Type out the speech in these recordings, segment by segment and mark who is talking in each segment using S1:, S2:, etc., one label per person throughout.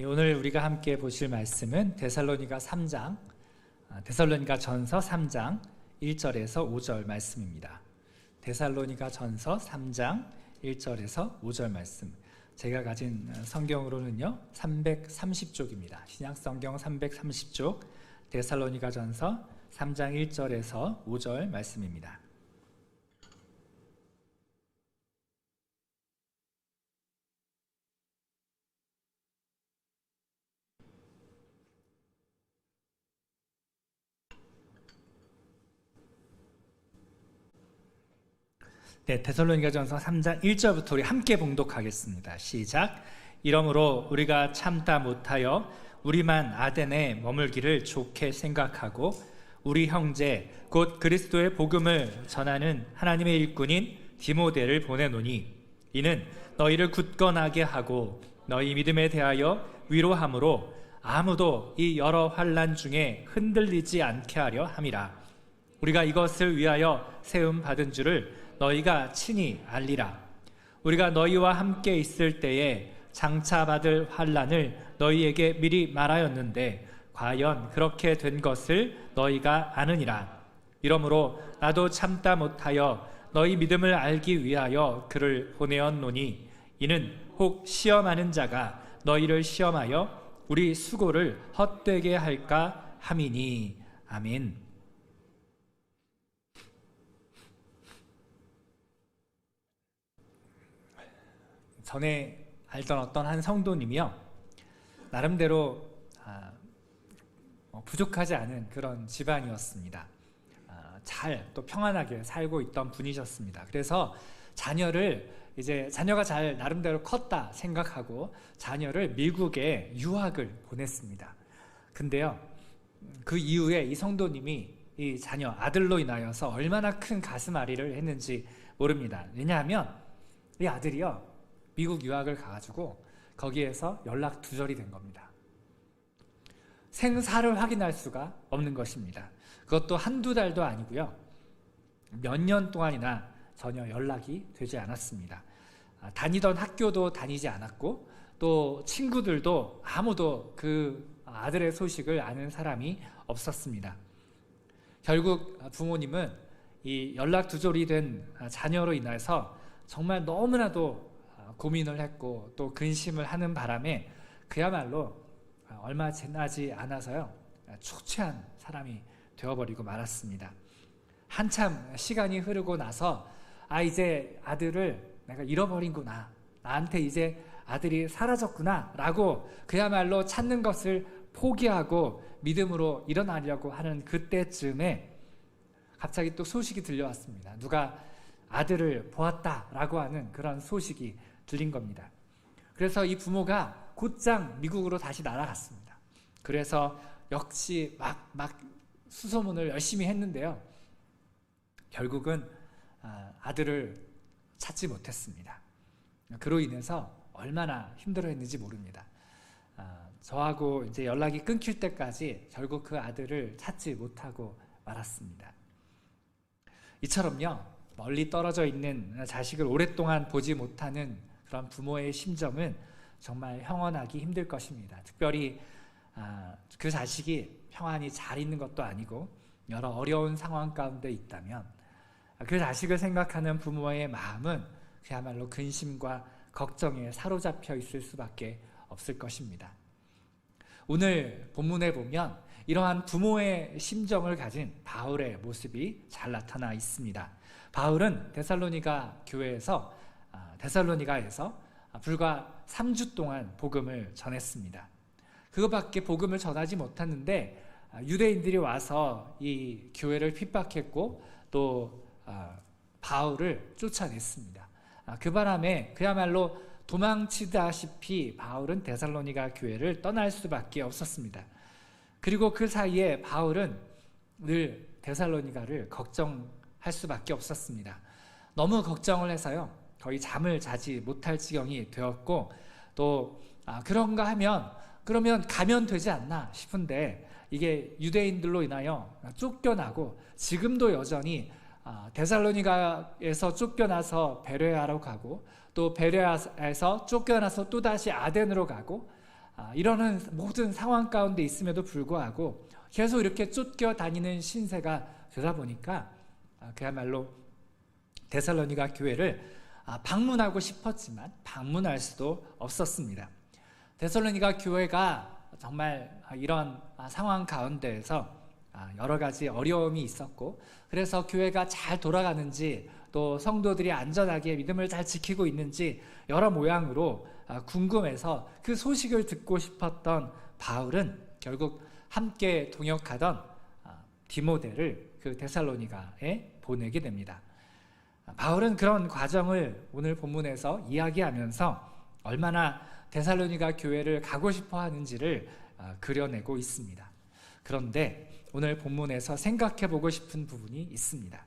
S1: 예, 오늘 우리가 함께 보실 말씀은 데살로니가 3장, 아, 데살로니가 전서 3장 1절에서 5절 말씀입니다. 데살로니가 전서 3장 1절에서 5절 말씀. 제가 가진 성경으로는요, 330쪽입니다. 신약 성경 330쪽, 데살로니가 전서 3장 1절에서 5절 말씀입니다. 네, 데살로니가전서 3장 1절부터 우리 함께 봉독하겠습니다. 시작. 이러므로 우리가 참다 못하여 우리만 아덴에 머물기를 좋게 생각하고 우리 형제 곧 그리스도의 복음을 전하는 하나님의 일꾼인 디모데를 보내노니 이는 너희를 굳건하게 하고 너희 믿음에 대하여 위로함으로 아무도 이 여러 환란 중에 흔들리지 않게 하려 함이라 우리가 이것을 위하여 세움 받은 줄을 너희가 친히 알리라. 우리가 너희와 함께 있을 때에 장차 받을 환란을 너희에게 미리 말하였는데 과연 그렇게 된 것을 너희가 아느니라. 이러므로 나도 참다 못하여 너희 믿음을 알기 위하여 그를 보내었노니 이는 혹 시험하는 자가 너희를 시험하여 우리 수고를 헛되게 할까 함이니 아멘. 전에 알던 어떤 한 성도님이요 나름대로 아, 뭐 부족하지 않은 그런 집안이었습니다. 아, 잘또 평안하게 살고 있던 분이셨습니다. 그래서 자녀를 이제 자녀가 잘 나름대로 컸다 생각하고 자녀를 미국에 유학을 보냈습니다. 근데요 그 이후에 이 성도님이 이 자녀 아들로 인하여서 얼마나 큰 가슴 아리를 했는지 모릅니다. 왜냐하면 이 아들이요 미국 유학을 가가지고 거기에서 연락 두절이 된 겁니다. 생사를 확인할 수가 없는 것입니다. 그것도 한두 달도 아니고요. 몇 년 동안이나 전혀 연락이 되지 않았습니다. 아, 다니던 학교도 다니지 않았고 또 친구들도 아무도 그 아들의 소식을 아는 사람이 없었습니다. 결국 부모님은 이 연락 두절이 된 자녀로 인해서 정말 너무나도 고민을 했고 또 근심을 하는 바람에 그야말로 얼마 지나지 않아서요 초췌한 사람이 되어버리고 말았습니다. 한참 시간이 흐르고 나서 아 이제 아들을 내가 잃어버린구나 나한테 이제 아들이 사라졌구나 라고 그야말로 찾는 것을 포기하고 믿음으로 일어나려고 하는 그때쯤에 갑자기 또 소식이 들려왔습니다. 누가 아들을 보았다라고 하는 그런 소식이 들린 겁니다. 그래서 이 부모가 곧장 미국으로 다시 날아갔습니다. 그래서 역시 막, 막 수소문을 열심히 했는데요. 결국은 아, 아들을 찾지 못했습니다. 그로 인해서 얼마나 힘들어 했는지 모릅니다. 아, 저하고 이제 연락이 끊길 때까지 결국 그 아들을 찾지 못하고 말았습니다. 이처럼요, 멀리 떨어져 있는 자식을 오랫동안 보지 못하는 그런 부모의 심정은 정말 형언하기 힘들 것입니다. 특별히 아, 그 자식이 평안히 잘 있는 것도 아니고 여러 어려운 상황 가운데 있다면 그 자식을 생각하는 부모의 마음은 그야말로 근심과 걱정에 사로잡혀 있을 수밖에 없을 것입니다. 오늘 본문에 보면 이러한 부모의 심정을 가진 바울의 모습이 잘 나타나 있습니다. 바울은 데살로니가 교회에서 데살로니가에서 불과 3주 동안 복음을 전했습니다. 그것밖에 복음을 전하지 못했는데 아, 유대인들이 와서 이 교회를 핍박했고 또 아, 바울을 쫓아냈습니다. 아, 그 바람에 그야말로 도망치다시피 바울은 데살로니가 교회를 떠날 수밖에 없었습니다. 그리고 그 사이에 바울은 늘 데살로니가를 걱정할 수밖에 없었습니다. 너무 걱정을 해서요. 거의 잠을 자지 못할 지경이 되었고 또 아, 그런가 하면 그러면 가면 되지 않나 싶은데 이게 유대인들로 인하여 쫓겨나고 지금도 여전히 아, 데살로니가에서 쫓겨나서 베레아로 가고 또 베레아에서 쫓겨나서 또다시 아덴으로 가고 아, 이러는 모든 상황 가운데 있음에도 불구하고 계속 이렇게 쫓겨 다니는 신세가 되다 보니까 아, 그야말로 데살로니가 교회를 아, 방문하고 싶었지만 방문할 수도 없었습니다. 데살로니가 교회가 정말 이런 상황 가운데에서 여러 가지 어려움이 있었고 그래서 교회가 잘 돌아가는지 또 성도들이 안전하게 믿음을 잘 지키고 있는지 여러 모양으로 궁금해서 그 소식을 듣고 싶었던 바울은 결국 함께 동역하던 디모데를 그 데살로니가에 보내게 됩니다. 바울은 그런 과정을 오늘 본문에서 이야기하면서 얼마나 데살로니가 교회를 가고 싶어 하는지를 아, 그려내고 있습니다. 그런데 오늘 본문에서 생각해 보고 싶은 부분이 있습니다.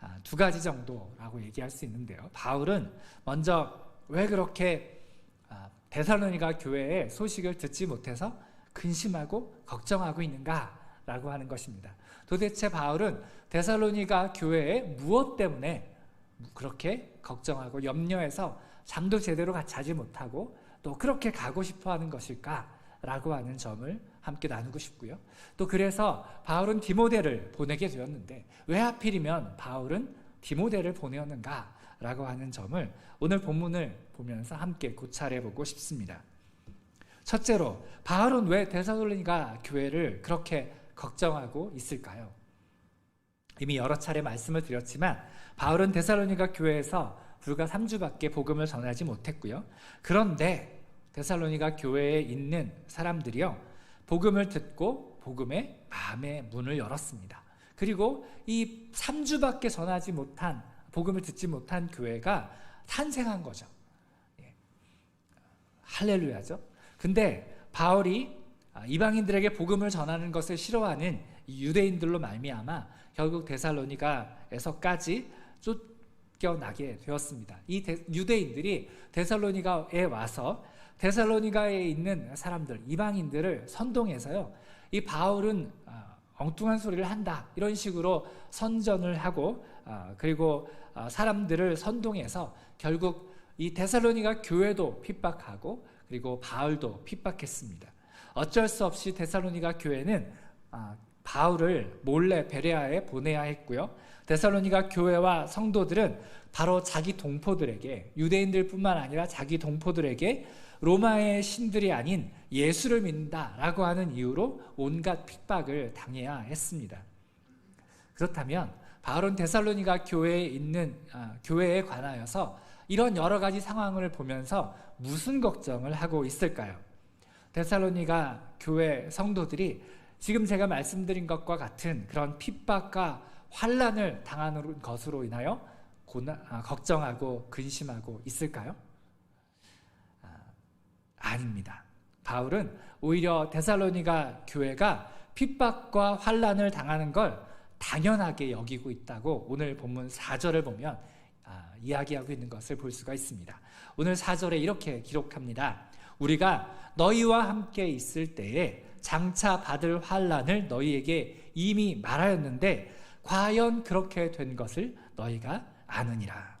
S1: 아, 두 가지 정도라고 얘기할 수 있는데요. 바울은 먼저 왜 그렇게 아, 데살로니가 교회의 소식을 듣지 못해서 근심하고 걱정하고 있는가라고 하는 것입니다. 도대체 바울은 데살로니가 교회에 무엇 때문에 그렇게 걱정하고 염려해서 잠도 제대로 자지 못하고 또 그렇게 가고 싶어 하는 것일까라고 하는 점을 함께 나누고 싶고요. 또 그래서 바울은 디모데를 보내게 되었는데 왜 하필이면 바울은 디모데를 보내었는가라고 하는 점을 오늘 본문을 보면서 함께 고찰해 보고 싶습니다. 첫째로 바울은 왜 데살로니가 교회를 그렇게 걱정하고 있을까요? 이미 여러 차례 말씀을 드렸지만 바울은 데살로니가 교회에서 불과 3주밖에 복음을 전하지 못했고요. 그런데 데살로니가 교회에 있는 사람들이요. 복음을 듣고 복음의 마음의 문을 열었습니다. 그리고 이 3주밖에 전하지 못한 복음을 듣지 못한 교회가 탄생한 거죠. 예. 할렐루야죠. 근데 바울이 이방인들에게 복음을 전하는 것을 싫어하는 유대인들로 말미암아 결국 데살로니가에서까지 쫓겨나게 되었습니다. 이 데, 유대인들이 데살로니가에 와서 데살로니가에 있는 사람들, 이방인들을 선동해서요. 이 바울은 아, 엉뚱한 소리를 한다 이런 식으로 선전을 하고 아, 그리고 아, 사람들을 선동해서 결국 이 데살로니가 교회도 핍박하고 그리고 바울도 핍박했습니다. 어쩔 수 없이 데살로니가 교회는 바울을 몰래 베레아에 보내야 했고요. 데살로니가 교회와 성도들은 바로 자기 동포들에게 유대인들뿐만 아니라 자기 동포들에게 로마의 신들이 아닌 예수를 믿는다라고 하는 이유로 온갖 핍박을 당해야 했습니다. 그렇다면 바울은 데살로니가 교회에 있는 아, 교회에 관하여서 이런 여러 가지 상황을 보면서 무슨 걱정을 하고 있을까요? 데살로니가 교회 성도들이 지금 제가 말씀드린 것과 같은 그런 핍박과 환란을 당하는 것으로 인하여 고난, 아, 걱정하고 근심하고 있을까요? 아, 아닙니다. 바울은 오히려 데살로니가 교회가 핍박과 환란을 당하는 걸 당연하게 여기고 있다고 오늘 본문 4절을 보면 아, 이야기하고 있는 것을 볼 수가 있습니다. 오늘 4절에 이렇게 기록합니다. 우리가 너희와 함께 있을 때에 장차 받을 환란을 너희에게 이미 말하였는데 과연 그렇게 된 것을 너희가 아느니라.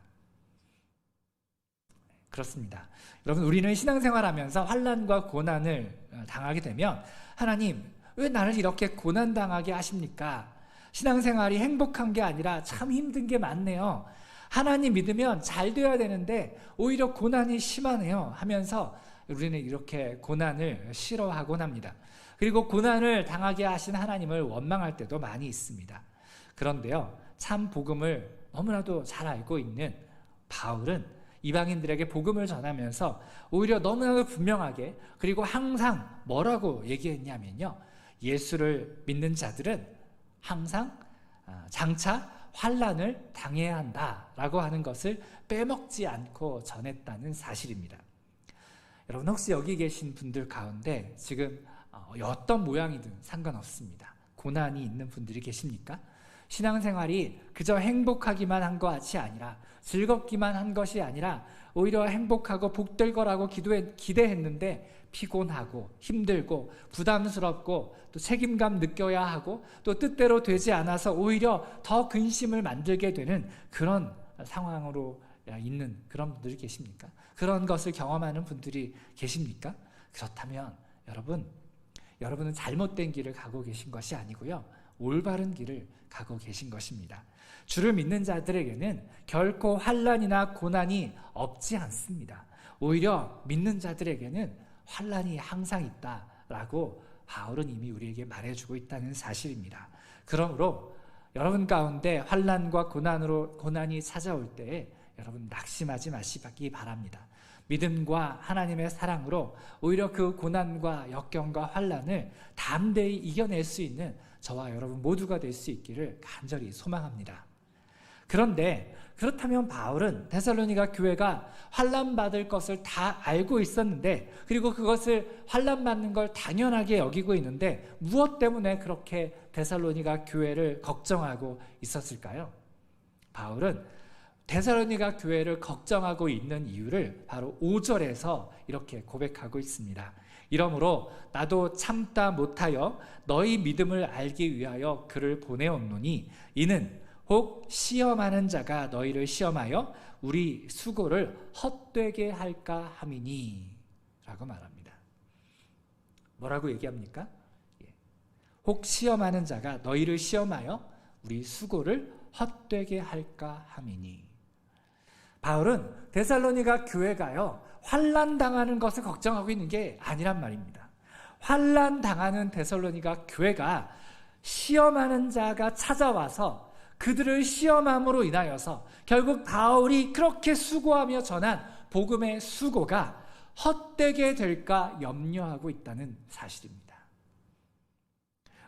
S1: 그렇습니다. 여러분 우리는 신앙생활하면서 환란과 고난을 어, 당하게 되면 하나님 왜 나를 이렇게 고난 당하게 하십니까? 신앙생활이 행복한 게 아니라 참 힘든 게 많네요. 하나님 믿으면 잘 돼야 되는데 오히려 고난이 심하네요. 하면서 우리는 이렇게 고난을 싫어하곤 합니다. 그리고 고난을 당하게 하신 하나님을 원망할 때도 많이 있습니다. 그런데요, 참 복음을 너무나도 잘 알고 있는 바울은 이방인들에게 복음을 전하면서 오히려 너무나도 분명하게 그리고 항상 뭐라고 얘기했냐면요. 예수를 믿는 자들은 항상 아, 장차 환란을 당해야 한다라고 하는 것을 빼먹지 않고 전했다는 사실입니다. 여러분 혹시 여기 계신 분들 가운데 지금 어, 어떤 모양이든 상관없습니다. 고난이 있는 분들이 계십니까? 신앙생활이 그저 행복하기만 한 것이 아니라 즐겁기만 한 것이 아니라 오히려 행복하고 복될 거라고 기도해, 기대했는데 피곤하고 힘들고 부담스럽고 또 책임감 느껴야 하고 또 뜻대로 되지 않아서 오히려 더 근심을 만들게 되는 그런 상황으로 있는 그런 분들이 계십니까? 그런 것을 경험하는 분들이 계십니까? 그렇다면 여러분, 여러분은 잘못된 길을 가고 계신 것이 아니고요. 올바른 길을 가고 계신 것입니다. 주를 믿는 자들에게는 결코 환란이나 고난이 없지 않습니다. 오히려 믿는 자들에게는 환란이 항상 있다라고 바울은 이미 우리에게 말해주고 있다는 사실입니다. 그러므로 여러분 가운데 환란과 고난으로 고난이 찾아올 때에 여러분 낙심하지 마시기 바랍니다. 믿음과 하나님의 사랑으로 오히려 그 고난과 역경과 환란을 담대히 이겨낼 수 있는 저와 여러분 모두가 될 수 있기를 간절히 소망합니다. 그런데 그렇다면 바울은 데살로니가 교회가 환란 받을 것을 다 알고 있었는데 그리고 그것을 환란 받는 걸 당연하게 여기고 있는데 무엇 때문에 그렇게 데살로니가 교회를 걱정하고 있었을까요? 바울은 데살로니가 교회를 걱정하고 있는 이유를 바로 5절에서 이렇게 고백하고 있습니다. 이러므로 나도 참다 못하여 너희 믿음을 알기 위하여 그를 보내었노니 이는 혹 시험하는 자가 너희를 시험하여 우리 수고를 헛되게 할까 함이니 라고 말합니다. 뭐라고 얘기합니까? 예. 혹 시험하는 자가 너희를 시험하여 우리 수고를 헛되게 할까 함이니 바울은 데살로니가 교회가요 환란 당하는 것을 걱정하고 있는 게 아니란 말입니다. 환란 당하는 데살로니가 교회가 시험하는 자가 찾아와서 그들을 시험함으로 인하여서 결국 바울이 그렇게 수고하며 전한 복음의 수고가 헛되게 될까 염려하고 있다는 사실입니다.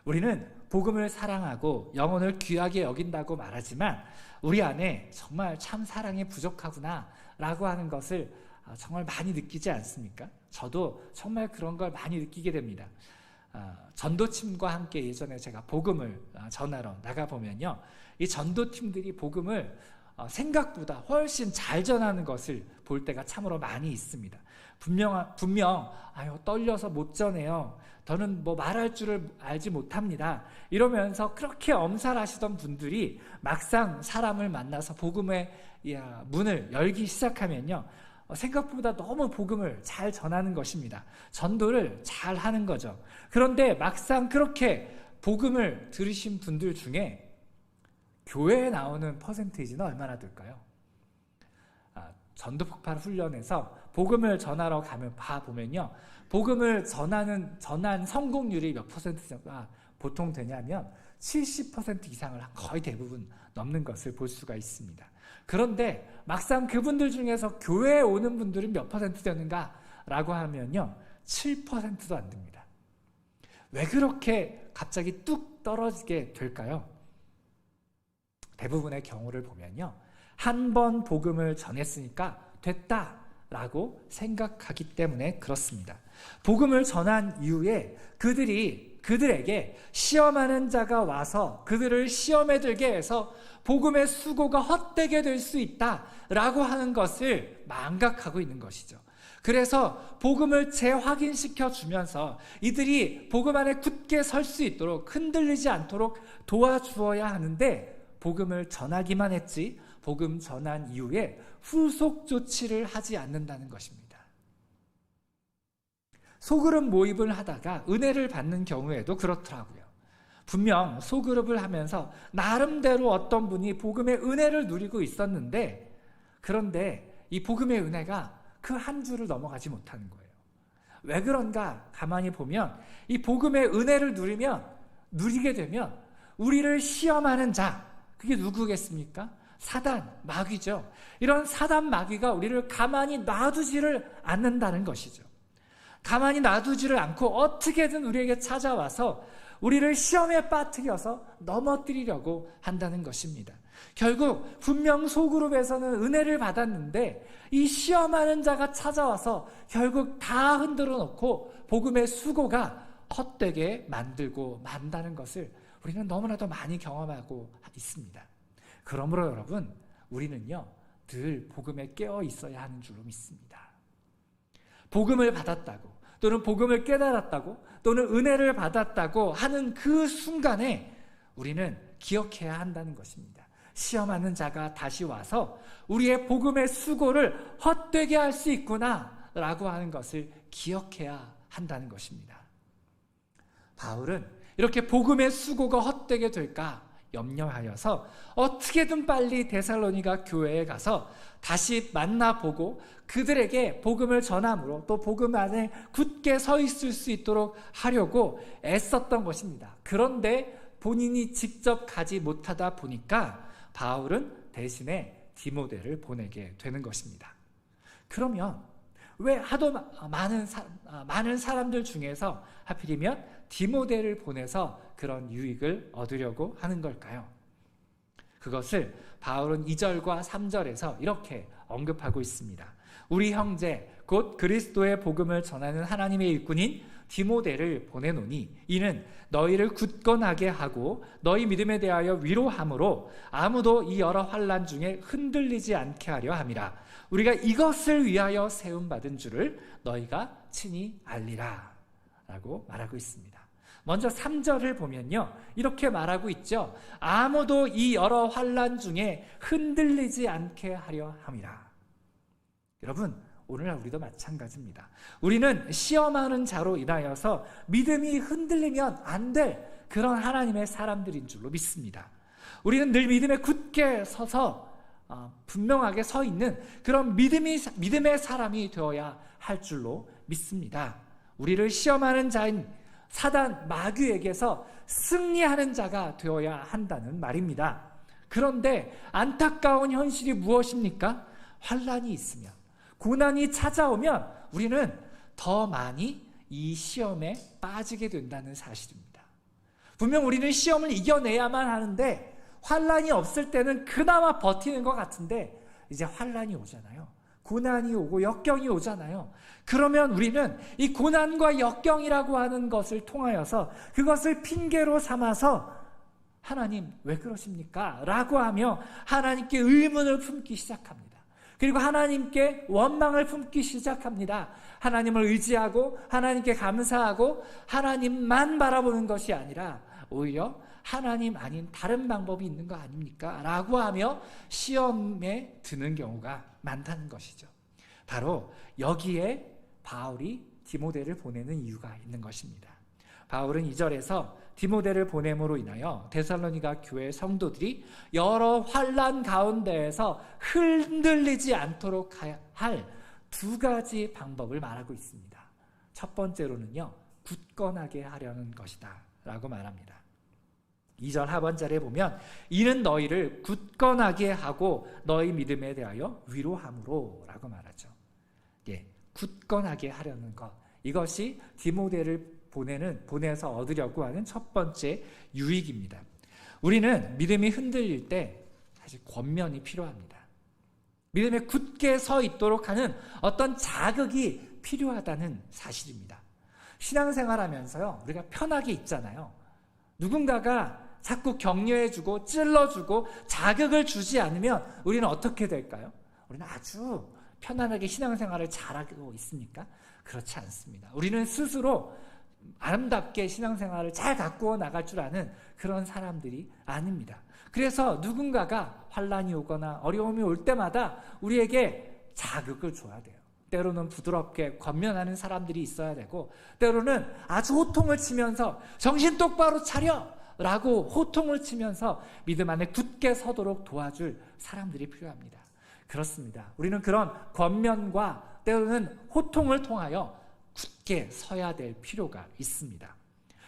S1: 우리는 복음을 사랑하고 영혼을 귀하게 여긴다고 말하지만 우리 안에 정말 참 사랑이 부족하구나 라고 하는 것을 아, 정말 많이 느끼지 않습니까? 저도 정말 그런 걸 많이 느끼게 됩니다. 아, 전도팀과 함께 예전에 제가 복음을 아, 전하러 나가보면요. 이 전도팀들이 복음을 어, 생각보다 훨씬 잘 전하는 것을 볼 때가 참으로 많이 있습니다. 분명, 분명, 아유, 떨려서 못 전해요. 저는 뭐 말할 줄을 알지 못합니다. 이러면서 그렇게 엄살하시던 분들이 막상 사람을 만나서 복음의 문을 열기 시작하면요. 어, 생각보다 너무 복음을 잘 전하는 것입니다. 전도를 잘 하는 거죠. 그런데 막상 그렇게 복음을 들으신 분들 중에 교회에 나오는 퍼센테이지는 얼마나 될까요? 아, 전도 폭발 훈련에서 복음을 전하러 가면 봐 보면요. 복음을 전하는 전한 성공률이 몇 퍼센트가 보통 되냐면 70% 이상을 거의 대부분 넘는 것을 볼 수가 있습니다. 그런데 막상 그분들 중에서 교회에 오는 분들은 몇 퍼센트 되는가라고 하면요. 7%도 안 됩니다. 왜 그렇게 갑자기 뚝 떨어지게 될까요? 대부분의 경우를 보면요. 한 번 복음을 전했으니까 됐다 라고 생각하기 때문에 그렇습니다. 복음을 전한 이후에 그들이 그들에게 시험하는 자가 와서 그들을 시험에 들게 해서 복음의 수고가 헛되게 될 수 있다 라고 하는 것을 망각하고 있는 것이죠. 그래서 복음을 재확인시켜 주면서 이들이 복음 안에 굳게 설 수 있도록 흔들리지 않도록 도와주어야 하는데 복음을 전하기만 했지 복음 전한 이후에 후속 조치를 하지 않는다는 것입니다. 소그룹 모임을 하다가 은혜를 받는 경우에도 그렇더라고요. 분명 소그룹을 하면서 나름대로 어떤 분이 복음의 은혜를 누리고 있었는데 그런데 이 복음의 은혜가 그한 줄을 넘어가지 못하는 거예요. 왜 그런가 가만히 보면 이 복음의 은혜를 누리면 누리게 되면 우리를 시험하는 자, 그게 누구겠습니까? 사단, 마귀죠. 이런 사단, 마귀가 우리를 가만히 놔두지를 않는다는 것이죠. 가만히 놔두지를 않고 어떻게든 우리에게 찾아와서 우리를 시험에 빠뜨려서 넘어뜨리려고 한다는 것입니다. 결국 분명 소그룹에서는 은혜를 받았는데 이 시험하는 자가 찾아와서 결국 다 흔들어 놓고 복음의 수고가 헛되게 만들고 만다는 것을 우리는 너무나도 많이 경험하고 있습니다. 그러므로 여러분, 우리는요, 늘 복음에 깨어 있어야 하는 줄로 믿습니다. 복음을 받았다고, 또는 복음을 깨달았다고, 또는 은혜를 받았다고 하는 그 순간에 우리는 기억해야 한다는 것입니다. 시험하는 자가 다시 와서 우리의 복음의 수고를 헛되게 할 수 있구나, 라고 하는 것을 기억해야 한다는 것입니다. 바울은 이렇게 복음의 수고가 헛되게 될까 염려하여서 어떻게든 빨리 데살로니가 교회에 가서 다시 만나보고 그들에게 복음을 전함으로 또 복음 안에 굳게 서 있을 수 있도록 하려고 애썼던 것입니다. 그런데 본인이 직접 가지 못하다 보니까 바울은 대신에 디모데를 보내게 되는 것입니다. 그러면 왜 하도 많은 사, 많은 사람들 중에서 하필이면 디모데를 보내서 그런 유익을 얻으려고 하는 걸까요? 그것을 바울은 2절과 3절에서 이렇게 언급하고 있습니다. 우리 형제 곧 그리스도의 복음을 전하는 하나님의 일꾼인 디모데를 보내노니 이는 너희를 굳건하게 하고 너희 믿음에 대하여 위로함으로 아무도 이 여러 환란 중에 흔들리지 않게 하려 함이라 우리가 이것을 위하여 세움 받은 줄을 너희가 친히 알리라 라고 말하고 있습니다. 먼저 3절을 보면요. 이렇게 말하고 있죠. 아무도 이 여러 환란 중에 흔들리지 않게 하려 함이라. 여러분, 오늘날 우리도 마찬가지입니다. 우리는 시험하는 자로 인하여서 믿음이 흔들리면 안 될 그런 하나님의 사람들인 줄로 믿습니다. 우리는 늘 믿음에 굳게 서서 어, 분명하게 서 있는 그런 믿음이, 믿음의 사람이 되어야 할 줄로 믿습니다. 우리를 시험하는 자인 사단 마귀에게서 승리하는 자가 되어야 한다는 말입니다. 그런데 안타까운 현실이 무엇입니까? 환란이 있으면 고난이 찾아오면 우리는 더 많이 이 시험에 빠지게 된다는 사실입니다. 분명 우리는 시험을 이겨내야만 하는데 환란이 없을 때는 그나마 버티는 것 같은데 이제 환란이 오잖아요. 고난이 오고 역경이 오잖아요. 그러면 우리는 이 고난과 역경이라고 하는 것을 통하여서 그것을 핑계로 삼아서 하나님 왜 그러십니까? 라고 하며 하나님께 의문을 품기 시작합니다. 그리고 하나님께 원망을 품기 시작합니다. 하나님을 의지하고 하나님께 감사하고 하나님만 바라보는 것이 아니라 오히려 하나님 아닌 다른 방법이 있는 거 아닙니까? 라고 하며 시험에 드는 경우가 많다는 것이죠. 바로 여기에 바울이 디모데를 보내는 이유가 있는 것입니다. 바울은 2절에서 디모데를 보냄으로 인하여 데살로니가 교회 성도들이 여러 환란 가운데에서 흔들리지 않도록 할 두 가지 방법을 말하고 있습니다. 첫 번째로는요. 굳건하게 하려는 것이다 라고 말합니다. 2절 하반절에 보면 이는 너희를 굳건하게 하고 너희 믿음에 대하여 위로함으로 라고 말하죠. 예, 굳건하게 하려는 것. 이것이 디모데를 보내는 보내서 얻으려고 하는 첫 번째 유익입니다. 우리는 믿음이 흔들릴 때 사실 권면이 필요합니다. 믿음에 굳게 서 있도록 하는 어떤 자극이 필요하다는 사실입니다. 신앙생활하면서요, 우리가 편하게 있잖아요. 누군가가 자꾸 격려해주고 찔러주고 자극을 주지 않으면 우리는 어떻게 될까요? 우리는 아주 편안하게 신앙생활을 잘하고 있습니까? 그렇지 않습니다. 우리는 스스로 아름답게 신앙생활을 잘 가꾸어 나갈 줄 아는 그런 사람들이 아닙니다. 그래서 누군가가 환란이 오거나 어려움이 올 때마다 우리에게 자극을 줘야 돼요. 때로는 부드럽게 권면하는 사람들이 있어야 되고, 때로는 아주 호통을 치면서 정신 똑바로 차려! 라고 호통을 치면서 믿음 안에 굳게 서도록 도와줄 사람들이 필요합니다. 그렇습니다. 우리는 그런 권면과 때로는 호통을 통하여 굳게 서야 될 필요가 있습니다.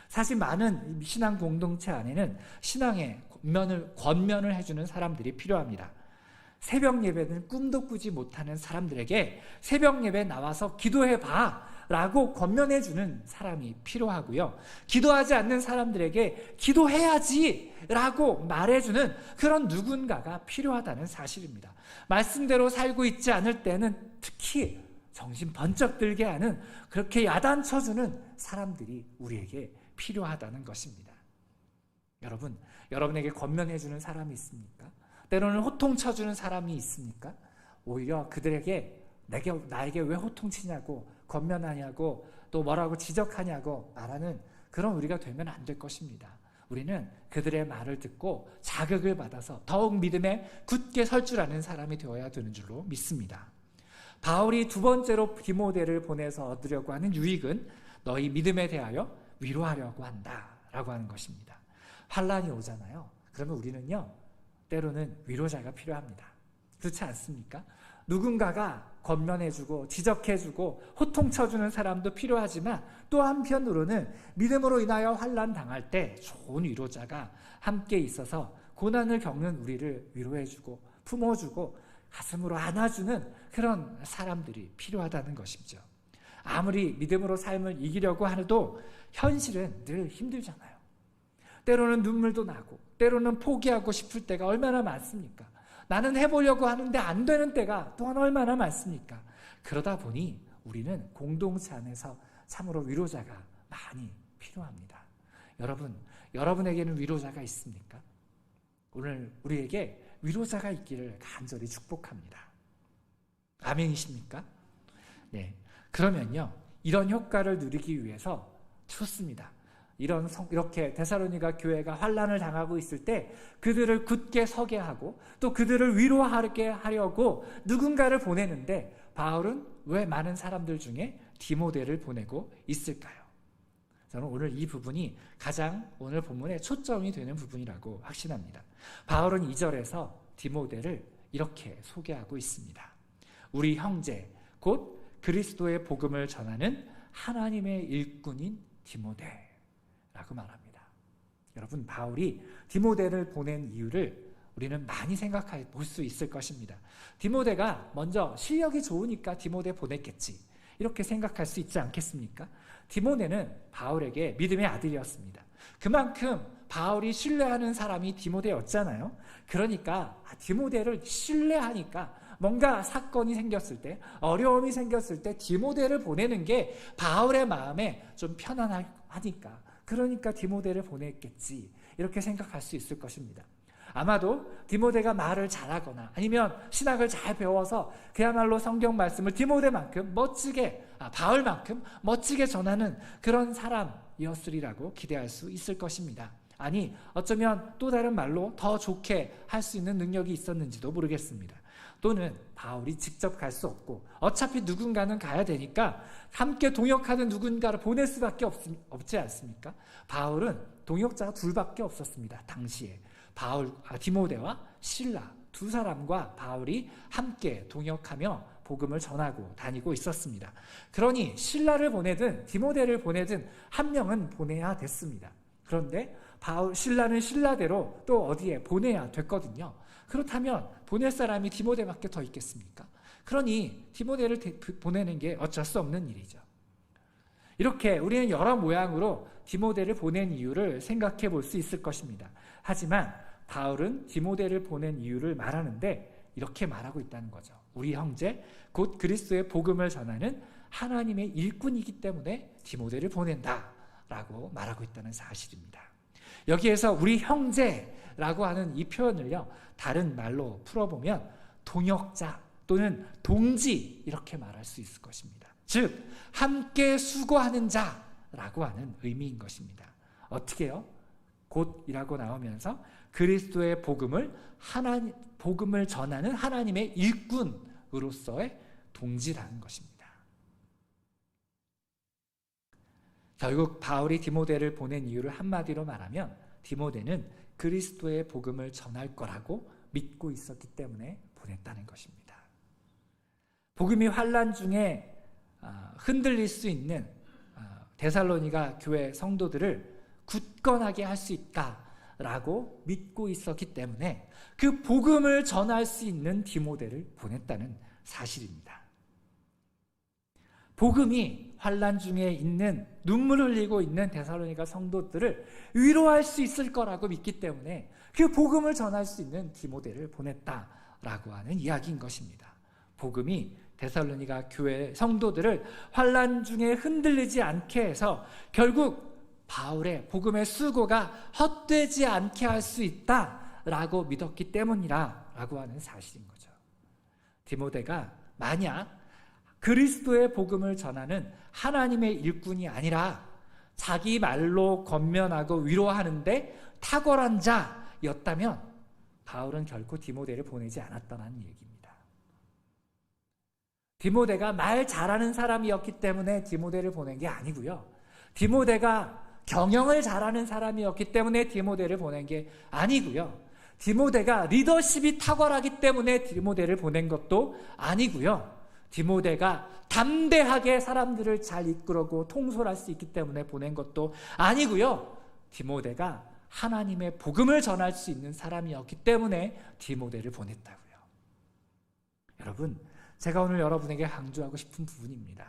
S1: 사실 많은 신앙 공동체 안에는 신앙의 권면을, 권면을 해주는 사람들이 필요합니다. 새벽 예배는 꿈도 꾸지 못하는 사람들에게 새벽 예배 나와서 기도해 봐. 라고 권면해 주는 사람이 필요하고요. 기도하지 않는 사람들에게 기도해야지 라고 말해 주는 그런 누군가가 필요하다는 사실입니다. 말씀대로 살고 있지 않을 때는 특히 정신 번쩍 들게 하는 그렇게 야단쳐 주는 사람들이 우리에게 필요하다는 것입니다. 여러분, 여러분에게 권면해 주는 사람이 있습니까? 때로는 호통 쳐 주는 사람이 있습니까? 오히려 그들에게 내게 나에게 왜 호통치냐고 권면하냐고 또 뭐라고 지적하냐고 말하는 그런 우리가 되면 안 될 것입니다. 우리는 그들의 말을 듣고 자극을 받아서 더욱 믿음에 굳게 설 줄 아는 사람이 되어야 되는 줄로 믿습니다. 바울이 두 번째로 디모데를 보내서 얻으려고 하는 유익은 너희 믿음에 대하여 위로하려고 한다라고 하는 것입니다. 환란이 오잖아요. 그러면 우리는요. 때로는 위로자가 필요합니다. 그렇지 않습니까? 누군가가 권면해주고 지적해주고 호통쳐주는 사람도 필요하지만 또 한편으로는 믿음으로 인하여 환란 당할 때 좋은 위로자가 함께 있어서 고난을 겪는 우리를 위로해주고 품어주고 가슴으로 안아주는 그런 사람들이 필요하다는 것이죠. 아무리 믿음으로 삶을 이기려고 하도 현실은 늘 힘들잖아요. 때로는 눈물도 나고, 때로는 포기하고 싶을 때가 얼마나 많습니까? 나는 해보려고 하는데 안 되는 때가 또한 얼마나 많습니까? 그러다 보니 우리는 공동체 안에서 참으로 위로자가 많이 필요합니다. 여러분, 여러분에게는 위로자가 있습니까? 오늘 우리에게 위로자가 있기를 간절히 축복합니다. 아멘이십니까? 네. 그러면요. 이런 효과를 누리기 위해서 좋습니다. 이런 성, 이렇게 데살로니가 교회가 환란을 당하고 있을 때 그들을 굳게 서게 하고 또 그들을 위로하게 하려고 누군가를 보내는데 바울은 왜 많은 사람들 중에 디모데를 보내고 있을까요? 저는 오늘 이 부분이 가장 오늘 본문의 초점이 되는 부분이라고 확신합니다. 바울은 2절에서 디모데를 이렇게 소개하고 있습니다. 우리 형제 곧 그리스도의 복음을 전하는 하나님의 일꾼인 디모데 라고 말합니다. 여러분 바울이 디모데를 보낸 이유를 우리는 많이 생각해 볼 수 있을 것입니다. 디모데가 먼저 실력이 좋으니까 디모데 보냈겠지. 이렇게 생각할 수 있지 않겠습니까? 디모데는 바울에게 믿음의 아들이었습니다. 그만큼 바울이 신뢰하는 사람이 디모데였잖아요. 그러니까 아, 디모데를 신뢰하니까 뭔가 사건이 생겼을 때, 어려움이 생겼을 때 디모데를 보내는 게 바울의 마음에 좀 편안하니까. 그러니까 디모데를 보냈겠지. 이렇게 생각할 수 있을 것입니다. 아마도 디모데가 말을 잘하거나 아니면 신학을 잘 배워서 그야말로 성경 말씀을 디모데만큼 멋지게, 아, 바울만큼 멋지게 전하는 그런 사람이었으리라고 기대할 수 있을 것입니다. 아니, 어쩌면 또 다른 말로 더 좋게 할 수 있는 능력이 있었는지도 모르겠습니다. 또는 바울이 직접 갈 수 없고 어차피 누군가는 가야 되니까 함께 동역하는 누군가를 보낼 수밖에 없, 없지 않습니까? 바울은 동역자가 둘밖에 없었습니다. 당시에 바울 아, 디모데와 신라 두 사람과 바울이 함께 동역하며 복음을 전하고 다니고 있었습니다. 그러니 신라를 보내든 디모데를 보내든 한 명은 보내야 됐습니다. 그런데 바울 신라는 신라대로 또 어디에 보내야 됐거든요. 그렇다면 보낼 사람이 디모데밖에 더 있겠습니까? 그러니 디모데를 보내는 게 어쩔 수 없는 일이죠. 이렇게 우리는 여러 모양으로 디모데를 보낸 이유를 생각해 볼 수 있을 것입니다. 하지만 바울은 디모데를 보낸 이유를 말하는데 이렇게 말하고 있다는 거죠. 우리 형제 곧 그리스도의 복음을 전하는 하나님의 일꾼이기 때문에 디모데를 보낸다 라고 말하고 있다는 사실입니다. 여기에서 우리 형제 라고 하는 이 표현을요. 다른 말로 풀어보면 동역자 또는 동지 이렇게 말할 수 있을 것입니다. 즉 함께 수고하는 자라고 하는 의미인 것입니다. 어떻게요? 곧이라고 나오면서 그리스도의 복음을 하나님 복음을 전하는 하나님의 일꾼으로서의 동지라는 것입니다. 결국 바울이 디모데를 보낸 이유를 한마디로 말하면 디모데는 그리스도의 복음을 전할 거라고 믿고 있었기 때문에 보냈다는 것입니다. 복음이 환란 중에 아, 흔들릴 수 있는 아, 데살로니가 교회 성도들을 굳건하게 할 수 있다라고 믿고 있었기 때문에 그 복음을 전할 수 있는 디모데를 보냈다는 사실입니다. 복음이 환란 중에 있는 눈물 흘리고 있는 데살로니가 성도들을 위로할 수 있을 거라고 믿기 때문에 그 복음을 전할 수 있는 디모데를 보냈다라고 하는 이야기인 것입니다. 복음이 데살로니가 교회 성도들을 환란 중에 흔들리지 않게 해서 결국 바울의 복음의 수고가 헛되지 않게 할 수 있다라고 믿었기 때문이라라고 하는 사실인 거죠. 디모데가 만약 그리스도의 복음을 전하는 하나님의 일꾼이 아니라 자기 말로 권면하고 위로하는데 탁월한 자였다면 바울은 결코 디모데를 보내지 않았다는 얘기입니다. 디모데가 말 잘하는 사람이었기 때문에 디모데를 보낸 게 아니고요. 디모데가 경영을 잘하는 사람이었기 때문에 디모데를 보낸 게 아니고요. 디모데가 리더십이 탁월하기 때문에 디모데를 보낸 것도 아니고요. 디모데가 담대하게 사람들을 잘 이끌고 통솔할 수 있기 때문에 보낸 것도 아니고요. 디모데가 하나님의 복음을 전할 수 있는 사람이었기 때문에 디모데를 보냈다고요. 여러분, 제가 오늘 여러분에게 강조하고 싶은 부분입니다.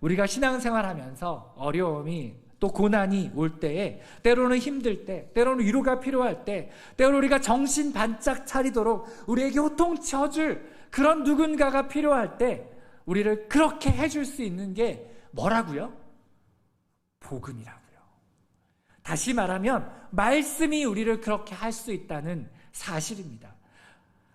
S1: 우리가 신앙생활 하면서 어려움이 또 고난이 올 때에 때로는 힘들 때, 때로는 위로가 필요할 때, 때로 우리가 정신 반짝 차리도록 우리에게 호통쳐줄 그런 누군가가 필요할 때 우리를 그렇게 해줄 수 있는 게 뭐라고요? 복음이라고요. 다시 말하면 말씀이 우리를 그렇게 할 수 있다는 사실입니다.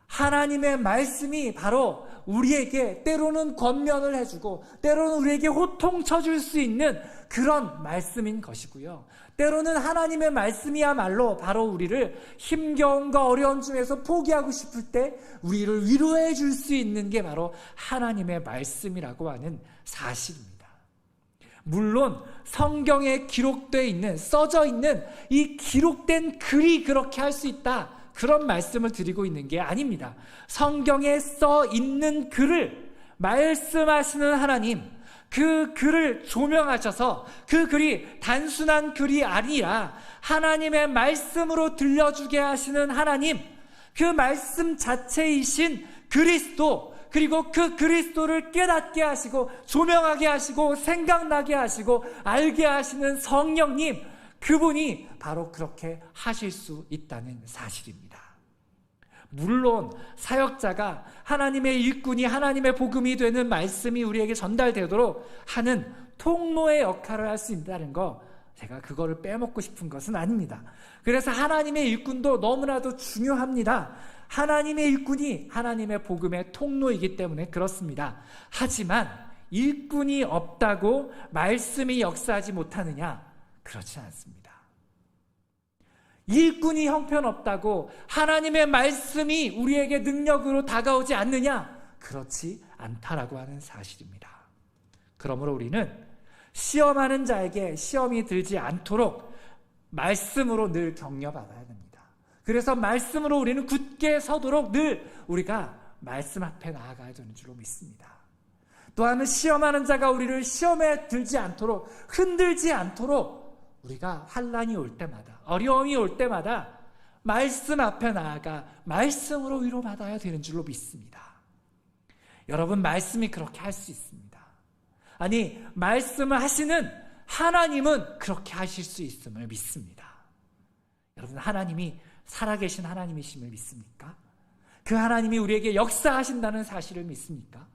S1: 하나님의 말씀이 바로 우리에게 때로는 권면을 해주고 때로는 우리에게 호통 쳐 줄 수 있는 그런 말씀인 것이고요. 때로는 하나님의 말씀이야말로 바로 우리를 힘겨움과 어려움 중에서 포기하고 싶을 때 우리를 위로해 줄 수 있는 게 바로 하나님의 말씀이라고 하는 사실입니다. 물론 성경에 기록되어 있는 써져 있는 이 기록된 글이 그렇게 할 수 있다. 그런 말씀을 드리고 있는 게 아닙니다. 성경에 써 있는 글을 말씀하시는 하나님, 그 글을 조명하셔서 그 글이 단순한 글이 아니라 하나님의 말씀으로 들려주게 하시는 하나님, 그 말씀 자체이신 그리스도, 그리고 그 그리스도를 깨닫게 하시고 조명하게 하시고 생각나게 하시고 알게 하시는 성령님, 그분이 바로 그렇게 하실 수 있다는 사실입니다. 물론 사역자가 하나님의 일꾼이 하나님의 복음이 되는 말씀이 우리에게 전달되도록 하는 통로의 역할을 할 수 있다는 거 제가 그거를 빼먹고 싶은 것은 아닙니다. 그래서 하나님의 일꾼도 너무나도 중요합니다. 하나님의 일꾼이 하나님의 복음의 통로이기 때문에 그렇습니다. 하지만 일꾼이 없다고 말씀이 역사하지 못하느냐? 그렇지 않습니다. 일꾼이 형편없다고 하나님의 말씀이 우리에게 능력으로 다가오지 않느냐? 그렇지 않다라고 하는 사실입니다. 그러므로 우리는 시험하는 자에게 시험이 들지 않도록 말씀으로 늘 격려받아야 됩니다. 그래서 말씀으로 우리는 굳게 서도록 늘 우리가 말씀 앞에 나아가야 되는 줄로 믿습니다. 또한 시험하는 자가 우리를 시험에 들지 않도록 흔들지 않도록 우리가 환란이 올 때마다 어려움이 올 때마다 말씀 앞에 나아가 말씀으로 위로받아야 되는 줄로 믿습니다. 여러분 말씀이 그렇게 할 수 있습니다. 아니 말씀을 하시는 하나님은 그렇게 하실 수 있음을 믿습니다. 여러분 하나님이 살아계신 하나님이심을 믿습니까? 그 하나님이 우리에게 역사하신다는 사실을 믿습니까?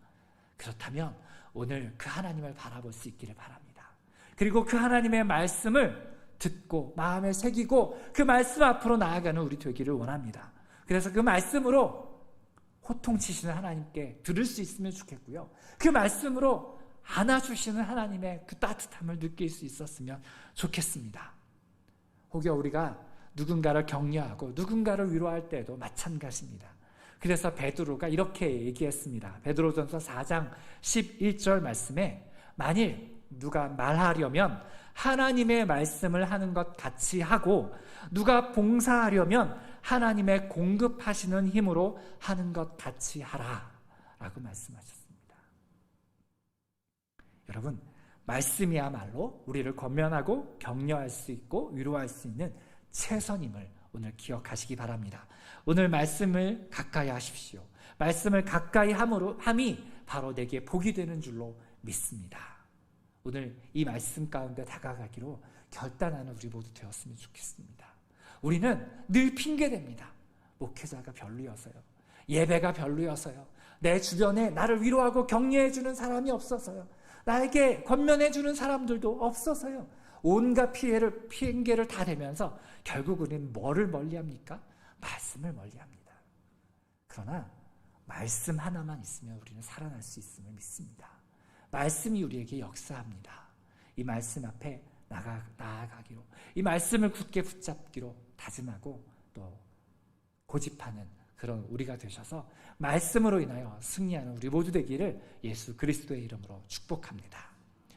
S1: 그렇다면 오늘 그 하나님을 바라볼 수 있기를 바랍니다. 그리고 그 하나님의 말씀을 듣고 마음에 새기고 그 말씀 앞으로 나아가는 우리 되기를 원합니다. 그래서 그 말씀으로 호통치시는 하나님께 들을 수 있으면 좋겠고요. 그 말씀으로 안아주시는 하나님의 그 따뜻함을 느낄 수 있었으면 좋겠습니다. 혹여 우리가 누군가를 격려하고 누군가를 위로할 때도 마찬가지입니다. 그래서 베드로가 이렇게 얘기했습니다. 베드로전서 4장 11절 말씀에 만일 누가 말하려면 하나님의 말씀을 하는 것 같이 하고 누가 봉사하려면 하나님의 공급하시는 힘으로 하는 것 같이 하라 라고 말씀하셨습니다. 여러분 말씀이야말로 우리를 권면하고 격려할 수 있고 위로할 수 있는 최선임을 오늘 기억하시기 바랍니다. 오늘 말씀을 가까이 하십시오. 말씀을 가까이 함으로 함이 바로 내게 복이 되는 줄로 믿습니다. 오늘 이 말씀 가운데 다가가기로 결단하는 우리 모두 되었으면 좋겠습니다. 우리는 늘 핑계댑니다. 목회자가 별로여서요. 예배가 별로여서요. 내 주변에 나를 위로하고 격려해주는 사람이 없어서요. 나에게 권면해주는 사람들도 없어서요. 온갖 피해를, 핑계를 다 대면서 결국 우리는 뭐를 멀리 합니까? 말씀을 멀리 합니다. 그러나 말씀 하나만 있으면 우리는 살아날 수 있음을 믿습니다. 말씀이 우리에게 역사합니다. 이 말씀 앞에 나가, 나아가기로, 이 말씀을 굳게 붙잡기로 다짐하고 또 고집하는 그런 우리가 되셔서 말씀으로 인하여 승리하는 우리 모두 되기를 예수 그리스도의 이름으로 축복합니다.